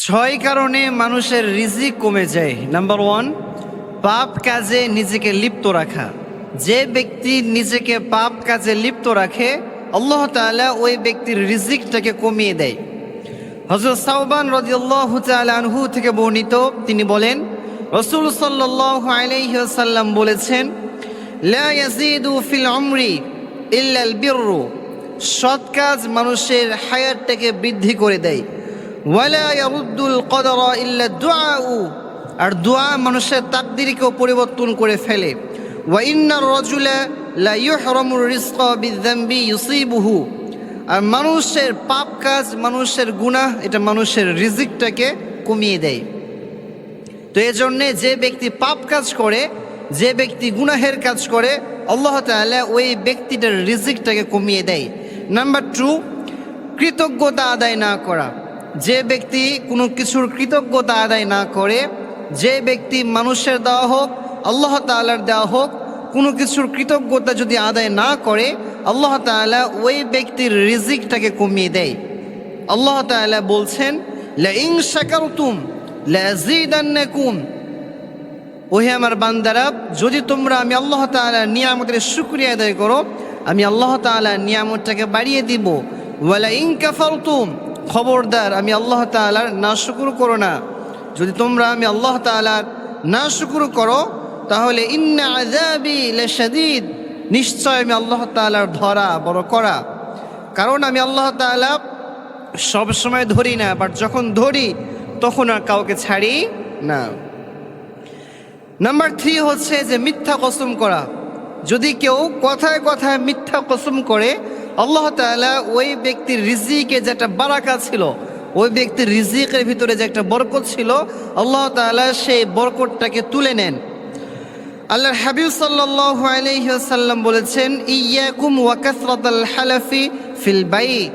ছয় কারণে মানুষের রিজিক কমে যায়। নাম্বার ওয়ান পাপ কাজে নিজেকে লিপ্ত রাখা। যে ব্যক্তি নিজেকে পাপ কাজে লিপ্ত রাখে, আল্লাহ তাআলা ওই ব্যক্তির রিজিকটাকে কমিয়ে দেয়। হজরত সাউবান রদিয়াল্লাহু আনহু থেকে বর্ণিত, তিনি বলেন, রসুল ওয়াসাল্লাম বলেছেন ফিল সৎ কাজ মানুষের হায়ারটাকে বৃদ্ধি করে দেয়। আর দোয়া মানুষের তাকদিরকেও পরিবর্তন করে ফেলে। আর মানুষের পাপ কাজ, মানুষের গুনাহ, এটা মানুষের রিজিকটাকে কমিয়ে দেয়। তো এই জন্যে যে ব্যক্তি পাপ কাজ করে, যে ব্যক্তি গুনাহের কাজ করে, আল্লাহ তাআলা ওই ব্যক্তিটার রিজিকটাকে কমিয়ে দেয়। নাম্বার টু, কৃতজ্ঞতা আদায় না করা। যে ব্যক্তি কোনো কিছুর কৃতজ্ঞতা আদায় না করে, যে ব্যক্তি মানুষের দেওয়া হোক, আল্লাহ তাআলার দেওয়া হোক, কোনো কিছুর কৃতজ্ঞতা যদি আদায় না করে, আল্লাহ তাআলা ওই ব্যক্তির রিজিকটাকে কমিয়ে দেয়। আল্লাহ তাআলা বলছেন লা ইন শাকারতুম, লাজিদান্নাকুম। ওহে আমার বান্দারা, যদি তোমরা আমি আল্লাহ তাআলার নিয়ামতের শুকরিয়া আদায় করো, আমি আল্লাহ তাআলার নিয়ামতটাকে বাড়িয়ে দিব। ওয়ালা ইন কাফারতুম খবরদার, আমি আল্লাহ তাআলার না শুকুর করো না। যদি তোমরা আমি আল্লাহ তাআলার না শুকুর করো, তাহলে ইন্না আযাবি লাশাদীদ, নিশ্চয় আমি আল্লাহ তাআলার ধরা বড় করা। কারণ আমি আল্লাহ তাআলা সব সময় ধরি না বাট যখন ধরি, তখন আর কাউকে ছাড়ি না। নাম্বার থ্রি হচ্ছে যে মিথ্যা কসম করা। যদি কেউ কথায় কথায় মিথ্যা কসম করে আল্লাহ তাআলা ওই ব্যক্তির রিজিকে যে একটা বারাকা ছিল, ওই ব্যক্তির রিজিকের ভিতরে যে একটা বরকত ছিল, আল্লাহ তাআলা সেই বরকতটাকে তুলে নেন। আল্লাহর হাবিব সাল্লাল্লাহু আলাইহি ওয়াসাল্লাম বলেছেন, ইয়াকুম ওয়া কাসরাতাল হালাফি ফিল বাই।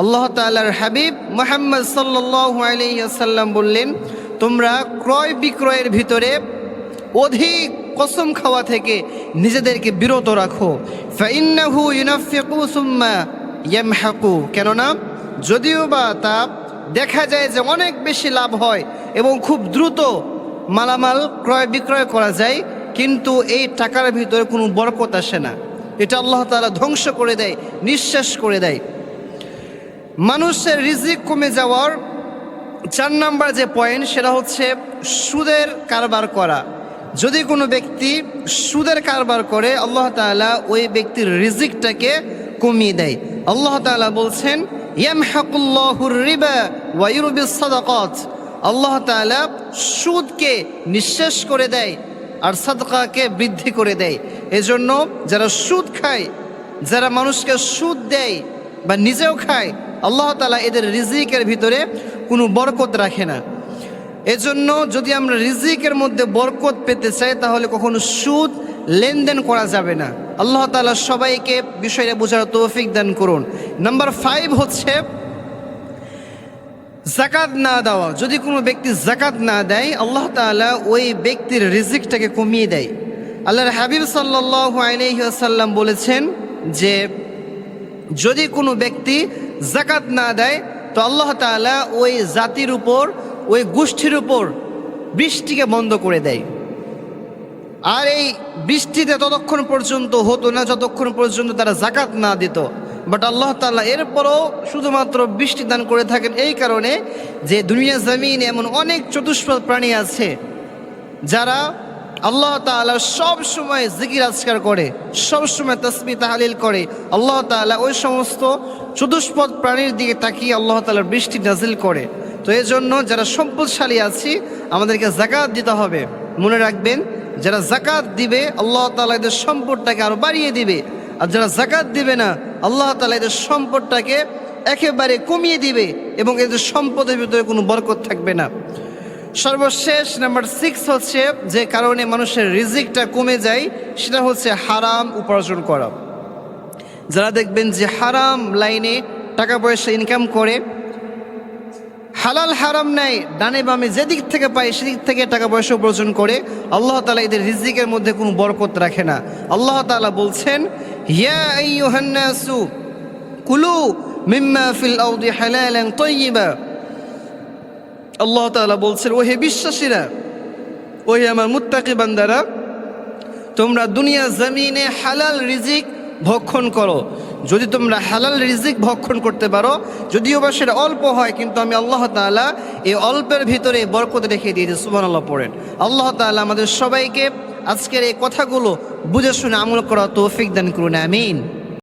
আল্লাহ তাআলার হাবিব মোহাম্মদ সাল্লাল্লাহু আলাইহি ওয়াসাল্লাম বললেন, তোমরা ক্রয় বিক্রয়ের ভিতরে অধিক কসম খাওয়া থেকে নিজেদেরকে বিরত রাখো। কেননা, যদিও বা তা দেখা যায় যে অনেক বেশি লাভ হয় এবং খুব দ্রুত মালামাল ক্রয় বিক্রয় করা যায়, কিন্তু এই টাকার ভিতরে কোনো বরকত আসে না। এটা আল্লাহ তাআলা ধ্বংস করে দেয়, নিঃশ্বাস করে দেয়। মানুষের রিজিক কমে যাওয়ার চার নাম্বার যে পয়েন্ট সেটা হচ্ছে সুদের কারবার করা। যদি কোনো ব্যক্তি সুদের কারবার করে, আল্লাহ তাআলা ওই ব্যক্তির রিজিকটাকে কমিয়ে দেয়। আল্লাহ তালা বলছেন আল্লাহ তাআলা সুদকে নিঃশেষ করে দেয় আর সাদকাকে বৃদ্ধি করে দেয়। এজন্য যারা সুদ খায়, যারা মানুষকে সুদ দেয় বা নিজেও খায়, আল্লাহ তালা এদের রিজিকের ভিতরে কোনো বরকত রাখে না। এজন্য যদি আমরা রিজিকের মধ্যে বরকত পেতে চাই, তাহলে কখনো সুদ লেনদেন করা যাবে না। আল্লাহ তালা সবাইকে বিষয়টা বোঝার তৌফিক দান করুন। নাম্বার ফাইভ হচ্ছে, জাকাত না দেওয়া। যদি কোনো ব্যক্তি জাকাত না দেয়, আল্লাহ তাআলা ওই ব্যক্তির রিজিকটাকে কমিয়ে দেয়। আল্লাহর হাবিব সাল্লাল্লাহু আলাইহি ওয়াসাল্লাম বলেছেন যে, যদি কোনো ব্যক্তি জাকাত না দেয়, তো আল্লাহ তাআলা ওই জাতির উপর ওই গোষ্ঠীর উপর বৃষ্টিকে বন্ধ করে দেয়। আর এই বৃষ্টিতে ততক্ষণ পর্যন্ত হতো না, যতক্ষণ পর্যন্ত তারা জাকাত না দিত। বাট আল্লাহ তাআলা এরপরও শুধুমাত্র বৃষ্টি দান করে থাকেন এই কারণে যে দুনিয়া জমিন এমন অনেক চতুষ্পদ প্রাণী আছে, যারা আল্লাহ তাআলা সব সময় জিকির আজকার করে, সব সময় তসমি তাহালিল করে। আল্লাহ তাআলা ওই সমস্ত চতুষ্পদ প্রাণীর দিকে তাকিয়ে আল্লাহ তাআলার বৃষ্টি নাজিল করে। তো এই জন্য যারা সম্পদশালী আছি, আমাদেরকে জাকাত দিতে হবে। মনে রাখবেন, যারা জাকাত দিবে, আল্লাহ তাআলা এদের সম্পদটাকে আরও বাড়িয়ে দিবে। আর যারা জাকাত দিবে না, আল্লাহ তাআলা এদের সম্পদটাকে একেবারে কমিয়ে দিবে এবং এদের সম্পদের ভিতরে কোনো বরকত থাকবে না। সর্বশেষ নাম্বার সিক্স হচ্ছে, যে কারণে মানুষের রিজিকটা কমে যায়, সেটা হচ্ছে হারাম উপার্জন করা। যারা দেখবেন যে হারাম লাইনে টাকা পয়সা ইনকাম করে হালাল হারাম নেয় ডানে বামে যেদিক থেকে পায় সেদিক থেকে টাকা পয়সা উপার্জন করে আল্লাহ তালা এদের রিজিকের মধ্যে কোনো বরকত রাখে না। আল্লাহ তালা বলছেন হিয়া কুলু মিম্মা ফিল আউদি হালালান তাইয়্যিবা আল্লাহ তাআলা বলছেন ও হে বিশ্বাসীরা ও হে আমার মুত্তাকি বান্দারা, তোমরা দুনিয়া জমিনে হালাল রিজিক ভক্ষণ করো। যদি তোমরা হালাল রিজিক ভক্ষণ করতে পারো, যদিও বা সেটা অল্প হয়, কিন্তু আমি আল্লাহ তালা এই অল্পের ভিতরে বরকত রেখে দিয়েছি সুবান আল্লাহ পড়েন। আল্লাহ তালা আমাদের সবাইকে আজকের এই কথাগুলো বুঝে শুনে আমল করা তৌফিক দান করুন, আমিন।